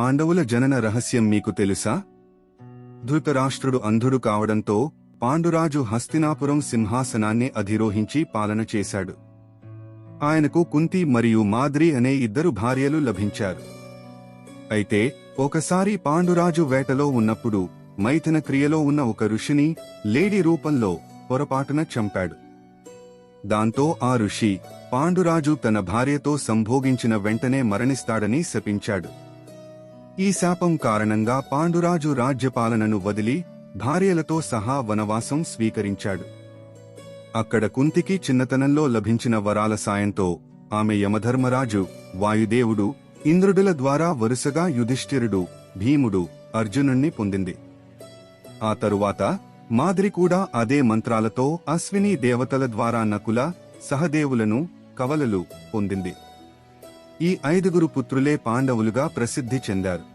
పాండవుల జనన రహస్యం మీకు తెలుసా? ధృతరాష్ట్రుడు అంధుడు కావడంతో పాండురాజు హస్తినాపురం సింహాసనాన్ని అధిరోహించి పాలన చేశాడు. ఆయనకు కుంతి మరియు మాద్రి అనే ఇద్దరు భార్యలు లభించారు. అయితే ఒకసారి పాండురాజు వేటలో ఉన్నప్పుడు మైథన క్రియలో ఉన్న ఒక ఋషిని లేడీ రూపంలో పొరపాటున చంపాడు. దాంతో ఆ ఋషి పాండురాజు తన భార్యతో సంభోగించిన వెంటనే మరణిస్తాడని శపించాడు. ఈ శాపం కారణంగా పాండురాజు రాజ్యపాలనను వదిలి భార్యలతో సహా వనవాసం స్వీకరించాడు. అక్కడ కుంతికి చిన్నతనంలో లభించిన వరాల సాయంతో ఆమె యమధర్మరాజు వాయుదేవుడు ఇంద్రుడుల ద్వారా వరుసగా యుధిష్ఠిరుడు భీముడు అర్జునుణ్ణి పొందింది. ఆ తరువాత మాద్రి కూడా అదే మంత్రాలతో అశ్విని దేవతల ద్వారా నకుల సహదేవులను కవలలు పొందింది. ఈ ఐదుగురు పుత్రులే పాండవులుగా ప్రసిద్ధి చెందారు.